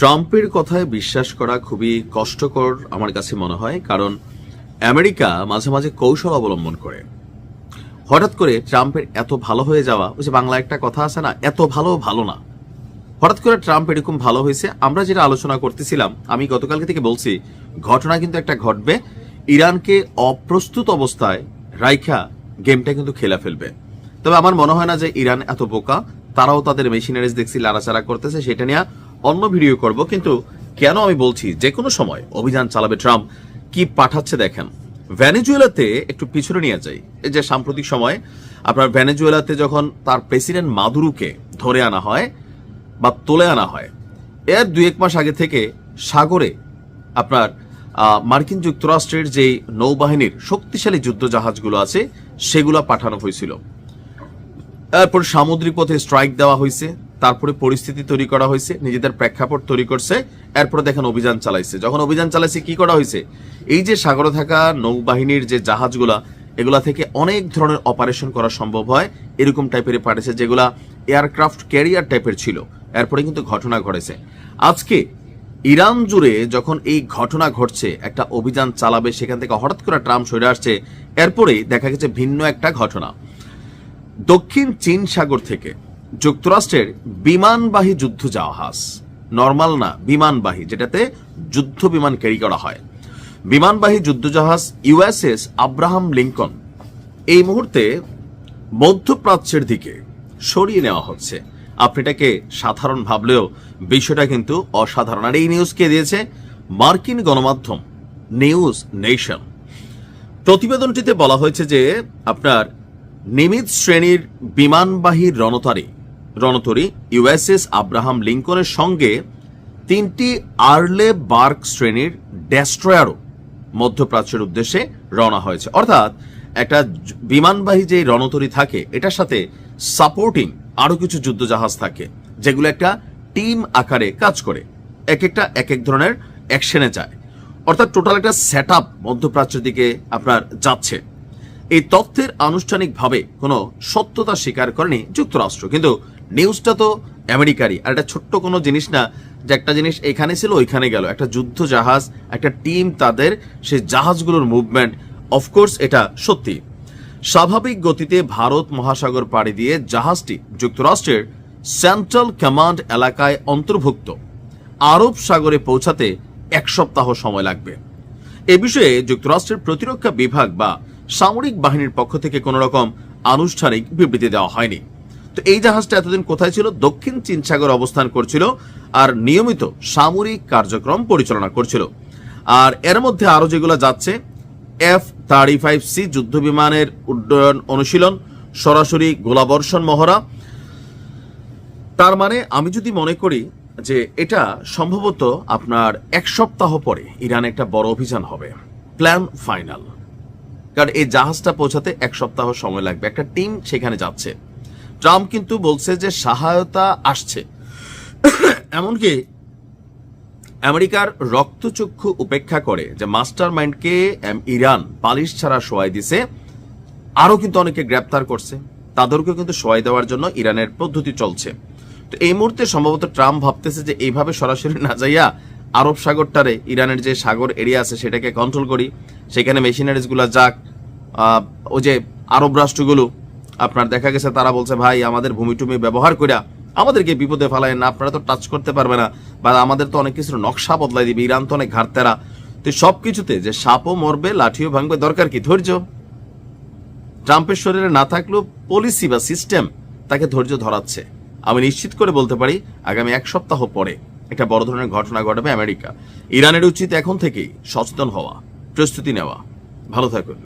ট্রাম্পের কথায় বিশ্বাস করা খুবই কষ্টকর আমার কাছে মনে হয়, কারণ আমেরিকা মাঝে মাঝে কৌশল অবলম্বন করে। হঠাৎ করে ট্রাম্পের এত ভালো হয়ে যাওয়া, ওই যে বাংলা একটা কথা আছে না, এত ভালো ভালো না। হঠাৎ করে ট্রাম্প এরকম ভালো হয়েছে, আমরা যেটা আলোচনা করতেছিলাম, আমি গতকালকে থেকে বলছি, ঘটনা কিন্তু একটা ঘটবে, ইরানকে অপ্রস্তুত অবস্থায় রাইখা গেমটা কিন্তু খেলা ফেলবে। তবে আমার মনে হয় না যে ইরান এত বোকা, তারাও তাদের মেশিনারিজ দেখছি, লাড়াচাড়া করতেছে, সেটা নিয়ে অন্য ভিডিও করব, কিন্তু কেন আমি বলছি যে কোনো সময় অভিযান চালাবে ট্রাম্প, কি পাঠাচ্ছে দেখেন। ভ্যানেজুয়েলাতে একটু পিছনে নিয়ে যাই। এই যে সাম্প্রতিক সময় আপনার ভ্যানেজুয়েলাতে যখন তার প্রেসিডেন্ট মাদুরুকে ধরে আনা হয় বা তুলে আনা হয়, এর দুই এক মাস আগে থেকে সাগরে আপনার মার্কিন যুক্তরাষ্ট্রের যে নৌবাহিনীর শক্তিশালী যুদ্ধ জাহাজগুলো আছে, সেগুলো পাঠানো হয়েছিল। এরপর সামুদ্রিক পথে স্ট্রাইক দেওয়া হয়েছে। তারপরে পরিস্থিতি তৈরি করা হয়েছে, নিজেদের প্রেক্ষাপট তৈরি করছে, এরপরে দেখেন অভিযান চালাইছে। যখন অভিযান চালাইছে, কি করা হয়েছে? এই যে সাগরে থাকা নৌবাহিনীর যে জাহাজগুলা, এগুলা থেকে অনেক ধরনের অপারেশন করা সম্ভব হয়, এরকম টাইপের পাঠিয়েছে যেগুলা এয়ারক্রাফট ক্যারিয়ার টাইপের ছিল। এরপরে কিন্তু ঘটনা ঘটেছে। আজকে ইরান জুড়ে যখন এই ঘটনা ঘটছে, একটা অভিযান চালাবে, সেখান থেকে হঠাৎ করে ট্রাম্প সরে আসছে এরপরেই দেখা গেছে ভিন্ন একটা ঘটনা। দক্ষিণ চীন সাগর থেকে যুক্তরাষ্ট্রের বিমানবাহী যুদ্ধ জাহাজ। নর্মাল না, বিমানবাহী, যেটাতে যুদ্ধ বিমান ক্যারি করা হয়। বিমানবাহী যুদ্ধজাহাজ ইউএসএস আব্রাহাম লিঙ্কন এই মুহূর্তে মধ্যপ্রাচ্যের দিকে সরিয়ে নেওয়া হচ্ছে। আপনি এটাকে সাধারণ ভাবলেও বিষয়টা কিন্তু অসাধারণ। আর এই নিউজ কে দিয়েছে মার্কিন গণমাধ্যম নিউজ নেশন প্রতিবেদনটিতে বলা হয়েছে যে আপনার নিমিত শ্রেণির বিমানবাহী রণতারী রণতরী, ইউএসএস আব্রাহাম লিঙ্কনের সঙ্গে তিনটি আর্লে বার্ক শ্রেণির ডেস্ট্রয়ারও মধ্যপ্রাচ্যের উদ্দেশ্যে রওনা হয়েছে। অর্থাৎ একটা বিমানবাহী যে রণতরী থাকে, এটার সাথে সাপোর্টিং আরও কিছু যুদ্ধজাহাজ থাকে, যেগুলো একটা টিম আকারে কাজ করে। এক একটা এক এক ধরনের অ্যাকশনে যায়। অর্থাৎ টোটাল একটা সেট আপ মধ্যপ্রাচ্যের দিকে আপনার যাচ্ছে। এই তথ্যের আনুষ্ঠানিকভাবে কোনো সত্যতা স্বীকার করেনি যুক্তরাষ্ট্র, কিন্তু নিউজটা তো আমেরিকারই। আর এটা ছোট্ট কোনো জিনিস না যে একটা জিনিস এখানে ছিল, ওইখানে গেল। একটা যুদ্ধ জাহাজ, একটা টিম তাদের, সেই জাহাজগুলোর মুভমেন্ট অফকোর্স এটা সত্যি। স্বাভাবিক গতিতে ভারত মহাসাগর পাড়ি দিয়ে জাহাজটি যুক্তরাষ্ট্রের সেন্ট্রাল কমান্ড এলাকায় অন্তর্ভুক্ত। আরব সাগরে পৌঁছাতে এক সপ্তাহ সময় লাগবে। এ বিষয়ে যুক্তরাষ্ট্রের প্রতিরক্ষা বিভাগ বা সামরিক বাহিনীর পক্ষ থেকে কোনো রকম আনুষ্ঠানিক বিবৃতি দেওয়া হয়নি। তো এই জাহাজটা এতদিন কোথায় ছিল? দক্ষিণ চীন সাগর অবস্থান করছিল আর নিয়মিত সামরিক কার্যক্রম পরিচালনা করছিল। আর এর মধ্যে আরও যেগুলো যাচ্ছে এফ থার্টি ফাইভ সি যুদ্ধ বিমানের উড্ডয়ন অনুশীলন, সরাসরি গোলাবর্ষণ মহড়া। তার মানে আমি যদি মনে করি যে এটা সম্ভবত আপনার এক সপ্তাহ পরে ইরান একটা বড় অভিযান হবে। প্ল্যান ফাইনাল কারণ এই জাহাজটা পৌঁছাতে এক সপ্তাহ সময় লাগবে। একটা টিম সেখানে যাচ্ছে। ট্রাম্প কিন্তু বলছে যে সহায়তা আসছে। এমনকি আমেরিকার রক্তচক্ষু উপেক্ষা করে যে মাস্টার মাইন্ডকে ইরান পালিশ ছাড়া সোয়াই দিছে, আরও কিন্তু অনেকে গ্রেপ্তার করছে। তাদেরকেও কিন্তু সোয়াই দেওয়ার জন্য ইরানের পদ্ধতি চলছে। তো এই মুহূর্তে সম্ভবত ট্রাম্প ভাবতেছে যে এইভাবে সরাসরি না যাইয়া আরব সাগরটারে, ইরানের যে সাগর এরিয়া আছে সেটাকে কন্ট্রোল করি। সেখানে মেশিনারিজগুলো যাক ওই যে আরব রাষ্ট্রগুলো আপনার দেখা গেছে, তারা বলছে, ভাই, আমাদের ভূমি টুমি ব্যবহার করিয়া আমাদেরকে বিপদে ফেলায় না, আপনারা তো টাচ করতে পারবে না। বা, আমাদের তো অনেক কিছুর নকশা বদলাই দিবে, ইরান তো অনেক ঘাটতেরা। তো সব কিছুতে যে সাপও মরবে, লাঠিও ভাঙবে, দরকার কি? ধৈর্য। ট্রাম্পের শরীরে না থাকলেও পলিসি বা সিস্টেম তাকে ধৈর্য ধরাচ্ছে। আমি নিশ্চিত করে বলতে পারি, আগামী এক সপ্তাহ পরে একটা বড় ধরনের ঘটনা ঘটাবে আমেরিকা। ইরানের উচিত এখন থেকেই সচেতন হওয়া, প্রস্তুতি নেওয়া। ভালো থাকুন।